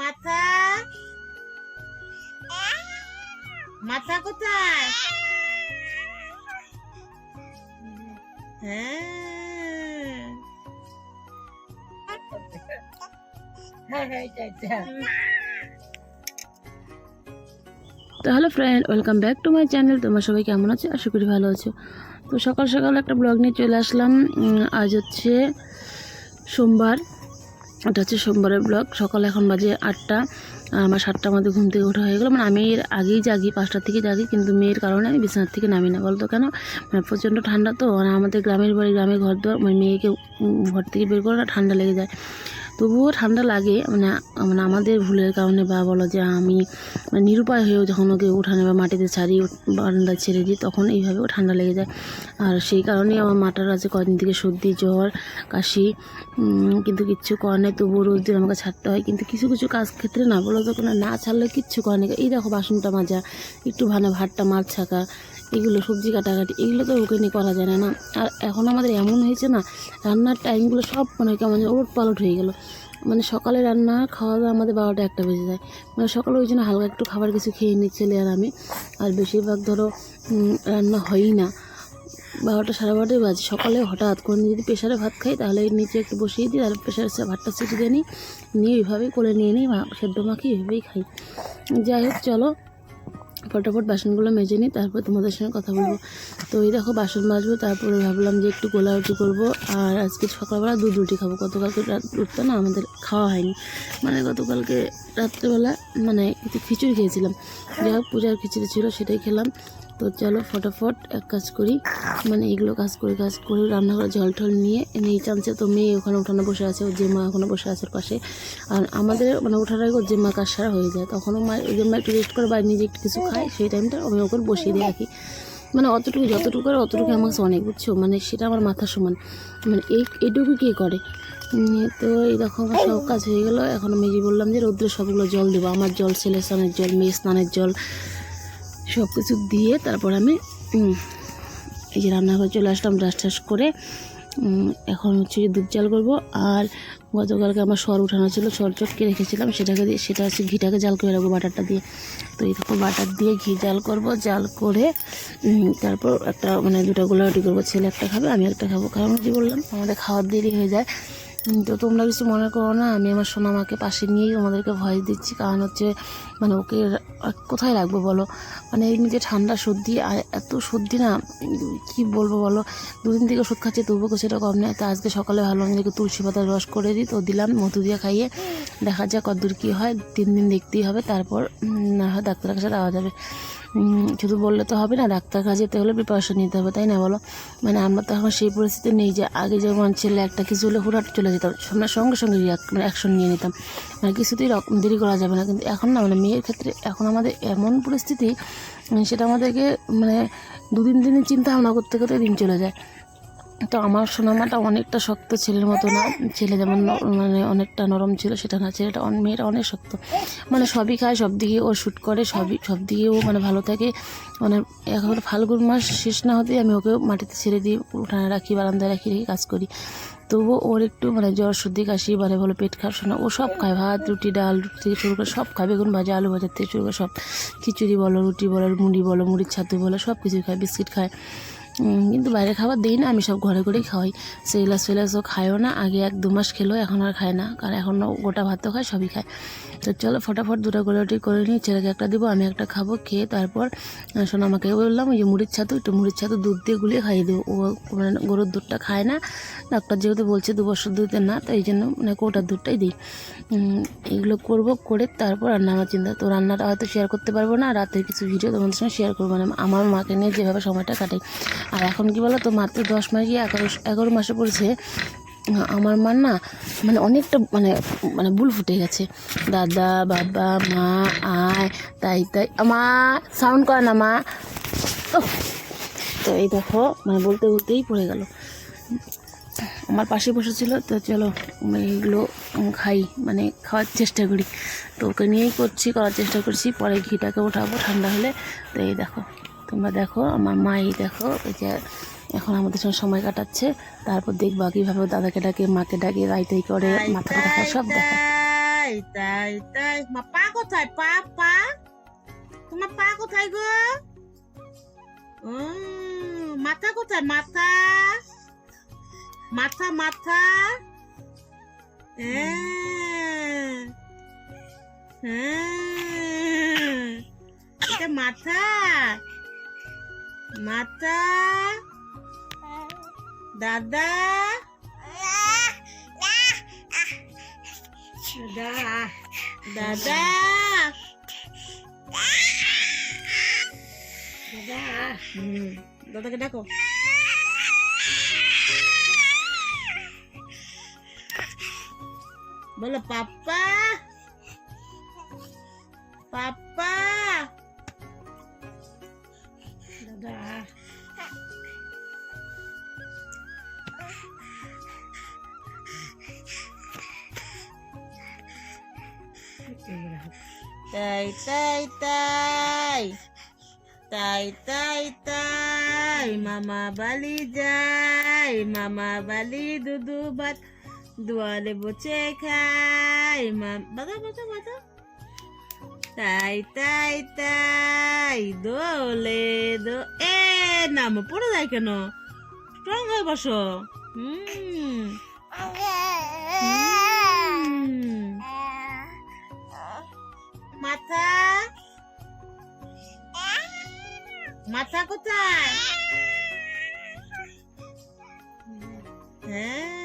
মাথা? মাথা কোথায়? হ্যাঁ। হ্যাঁ হ্যাঁ তো hello friend, welcome back to my channel. তোমরা সবাই কেমন আছো? আশা করি ভালো আছো। তো সকাল সকাল একটা ব্লগ নিয়ে চলে আসলাম। আজ হচ্ছে সোমবার। এটা হচ্ছে সোমবারের ব্লগ সকাল এখন বাজে আটটা, আমার সাতটার মধ্যে ঘুম থেকে ওঠা হয়ে গেলো। মানে আমি এর আগেই জাগি, পাঁচটার থেকে জাগি, কিন্তু মেয়ের কারণে আমি বিছানার থেকে নামি না। বলতো কেন? মানে প্রচণ্ড ঠান্ডা তো মানে আমাদের গ্রামের বাড়ি, গ্রামে ঘর দোয়ার মানে মেয়েকে ঘর থেকে বের করে ঠান্ডা লেগে যায়। তবুও ঠান্ডা লাগে মানে মানে আমাদের ভুলের কারণে বা বলো যে আমি মানে নিরুপায় হয়েও যখন ওকে উঠানে বা মাটিতে ছাড়ি বারান্দায় ছেড়ে দিই, তখন এইভাবেও ঠান্ডা লেগে যায়। আর সেই কারণেই আমার মাটার আছে কদিন থেকে সর্দি, জ্বর, কাশি কিন্তু কিচ্ছু করার নেই। তবুও রোজ দিন আমাকে ছাড়তে হয়। কিন্তু কিছু কিছু কাজ ক্ষেত্রে না, বলো তো কোনো না ছাড়লে কিচ্ছু করার নেই। এই দেখো বাসনটা মাজা, একটু ভানে ভাতটা, মাছ ছাকা, এগুলো সবজি কাটাকাটি, এগুলো তো ওকে নিয়ে করা যায় না আর এখন আমাদের এমন হয়েছে না, রান্নার টাইমগুলো সব মানে কেমন ওলট পালট হয়ে গেল। মানে সকালে রান্না, খাওয়া দাওয়া আমাদের বারোটা একটা বেজে যায়। মানে সকালে ওই জন্য হালকা একটু খাবার কিছু খেয়ে নিই ছেলে আর আমি। আর বেশিরভাগ ধরো রান্না হয়ই না। বারোটা সাড়ে বারোটাই বাজে। সকালে হঠাৎ করে যদি প্রেশারে ভাত খাই, তাহলে নিচে একটু বসিয়ে দিই তাহলে প্রেশারে ভাতটা ছিটে দিয়ে নিই। নিয়ে ওইভাবেই কোলে নিয়ে নিই সেদ্ধ মাখি এইভাবেই খাই। যাই হোক, চলো। ফটাফট বাসনগুলো মেজে নিই, তারপর তোমাদের সঙ্গে কথা বলব। তো এই দেখো বাসন মাজবো, তারপরে ভাবলাম যে একটু গোলা রুটি করব। আর আজকে সকালবেলা দুধ রুটি খাব। গতকালকে রাত না আমাদের খাওয়া হয়নি। মানে গতকালকে রাত্রেবেলা মানে খিচুড়ি খেয়েছিলাম। যাই হোক, পূজার খিচুড়ি ছিল, সেটাই খেলাম। তো চলো ফটাফট এক কাজ করি। মানে এগুলো কাজ করে কাজ করে রান্নাঘরে জল টল নিয়ে এই চামচে তো মেয়ে ওখানে উঠানে বসে আছে, ওর জেমা ওখানে বসে আছে পাশে। আর আমাদের মানে ওঠার আগে ওর জেম্মা কাজ সারা হয়ে যায়। তখনও মা ওই জেম্মা একটু রেস্ট করে বা নিজে একটু কিছু খায়, সেই টাইমটা আমি ওকে বসিয়ে দিয়ে রাখি। মানে অতটুকু, যতটুকু করে অতটুকু আমার কাছে অনেক, বুঝছ? মানে সেটা আমার মাথা সমান। মানে এই, এইটুকু কে করে? তো এই দেখো সব কাজ হয়ে গেলো। এখন আমি বললাম যে রৌদ্রে সবগুলো জল দেবো। আমার জল ছেলে স্নানের জল মেয়ে স্নানের জল সব কিছু দিয়ে তারপর আমি এই যে রান্নাঘরে চলে আসলাম ব্রাশ টাশ করে এখন হচ্ছে দুধ জাল করব। আর গতকালকে আমার সর উঠানো ছিল, সর চটকে রেখেছিলাম, সেটাকে দিয়ে, সেটা হচ্ছে ঘিটাকে জাল করে রাখব বাটারটা দিয়ে। তো দেখো বাটার দিয়ে ঘি জাল করব, জাল করে তারপর একটা মানে দুটো গোলাটি করব, ছেলে একটা খাবে, আমি একটা খাব। কারণ কি বললাম, আমাদের খাওয়ার দেরি হয়ে যায়। তো তোমরা কিছু মনে করো না? আমি আমার সোনা সোনামাকে পাশে নিয়েই তোমাদেরকে ভয়েস দিচ্ছি। কারণ হচ্ছে মানে ওকে কোথায় রাখব বলো? মানে এমনি যে ঠান্ডা সর্দি, আর এত সর্দি না, কি বলব বলো? দুদিন থেকে ওষুধ খাচ্ছে, তবুও সেটা কম নেয় তো আজকে সকালে ভালো আমি তুলসী পাতার রস করে দিই, তো দিলাম মধু দিয়ে খাইয়ে। দেখা যাক কতদূর কী হয়। তিন দিন দেখতেই হবে, তারপর না হয় ডাক্তারের কাছে দেওয়া যাবে। শুধু বললে তো হবে না, ডাক্তার কাছে যেতে হলে প্রিপারেশন নিতে হবে, তাই না বলো? মানে আমরা তো এখন সেই পরিস্থিতি নেই যে আগে যেমন ছেলে একটা কিছু হলে হুটহাট চলে যেতাম আমরা সঙ্গে সঙ্গে মানে অ্যাকশন নিয়ে নিতাম। মানে কিছুতেই দেরি করা যাবে না, কিন্তু এখন না মানে মেয়ের ক্ষেত্রে এখন আমাদের এমন পরিস্থিতি সেটা আমাদেরকে মানে দুদিন দিনের চিন্তা ভাবনা করতে করতে দিন চলে যায়। তো আমার সোনামাটা অনেকটা শক্ত ছেলের মতো না। ছেলে যেমন মানে অনেকটা নরম ছিল, সেটা না, ছেলেটা মেয়েটা অনেক শক্ত। মানে সবই খায়, সব দিকে ও শ্যুট করে, সবই সব দিকে ও মানে ভালো থাকে। মানে একেবারে ফাল্গুন মাস শেষ না হতেই আমি ওকে মাটিতে ছেড়ে দিই উঠানে রাখি, বারান্দায় রাখি, রেখে কাজ করি। তবুও ওর একটু মানে জ্বর সর্দি, কাশি মানে বলো পেট খারাপ শোনা, ও সব খায়। ভাত, রুটি, ডাল, রুটি থেকে শুরু করে সব খায়। বেগুন ভাজা, আলু ভাজার থেকে শুরু করে সব। খিচুড়ি বলো, রুটি বলো, মুড়ি বলো, মুড়ির ছাতু বলো সব কিছুই খায়, বিস্কিট খায়। কিন্তু বাইরে খাবার দিই না, আমি সব ঘরে করেই খাওয়াই। সেলাস ফেলাসও খায়ও না, আগে এক দু মাস খেলো এখন আর খায় না, কারণ এখন ও গোটা ভাতও খায়, সবই খায়। তো চলো ফটাফট দুটো গোলাটি করে নিই, ছেলেকে একটা দিব, আমি একটা খাব, খেয়ে তারপর শোনো, আমাকে বললাম, ওই যে মুড়ির ছাতু, একটু মুড়ির ছাতু দুধ দিয়ে গুলিয়ে খাইয়ে দেবো। ও মানে গরুর দুধটা খায় না, ডাক্তার যেহেতু বলছে দু বছর দুধে না, তো এই জন্য মানে কোটার দুধটাই দিই। এগুলো করব, করে তারপর রান্না আমার চিন্তা। তো রান্নাটা হয়তো শেয়ার করতে পারব না, রাতের কিছু ভিডিও তোমাদের সঙ্গে শেয়ার করব না আমার মাকে নিয়ে যেভাবে সময়টা কাটাই। আর এখন কি বলো তো মাত্র দশ মাস গিয়ে এগারো এগারো মাসে পড়েছে। আমার মার না মানে অনেকটা মানে মানে ভুল ফুটে গেছে। দাদা, বাবা, মা, আয়, তাই তাই, মা সাউন্ড করে না, মা। তো এই দেখো মানে বলতে বলতেই পড়ে গেল। আমার পাশে বসেছিল তো চলো এইগুলো খাই মানে খাওয়ার চেষ্টা করি। তো ওকে নিয়েই করছি, করার চেষ্টা করছি, পরে ঘিটাকে ওঠাবো ঠান্ডা হলে। তো এই দেখো। তোমরা দেখো আমার মাই দেখো এই যে এখন আমাদের সঙ্গে সময় কাটাচ্ছে। তারপর দেখবা কীভাবে দাদাকে ডাকে মাকে ডাকে রাইতাই করে মাথা দেখায় সব দেখায় তাই তাই মা পা কোথায়? পা পা? তোমার পা কোথায় গো? ও মাথা কোথায়? মাথা? মাথা মাথা? হ্যাঁ। হ্যাঁ। মাথা? মাথা দাদা দাদা দাদা দাদা হুম দাদাকে ডাকো বলো পাপ্পা পাপ্পা দাদা তাই তাই তাই। তাই তাই তাই, মামা বালি যায়, মামা বালি দুদু ভাত দুয়ারে বসে খাই বাদা বাদা বাদা তাই তাই তাই, দোলে, দো, এ, নাম পড়ে যায় কেন? স্ট্রং হয়ে বসো। হুম। মাথা? মাথা কোথায়? হ্যাঁ।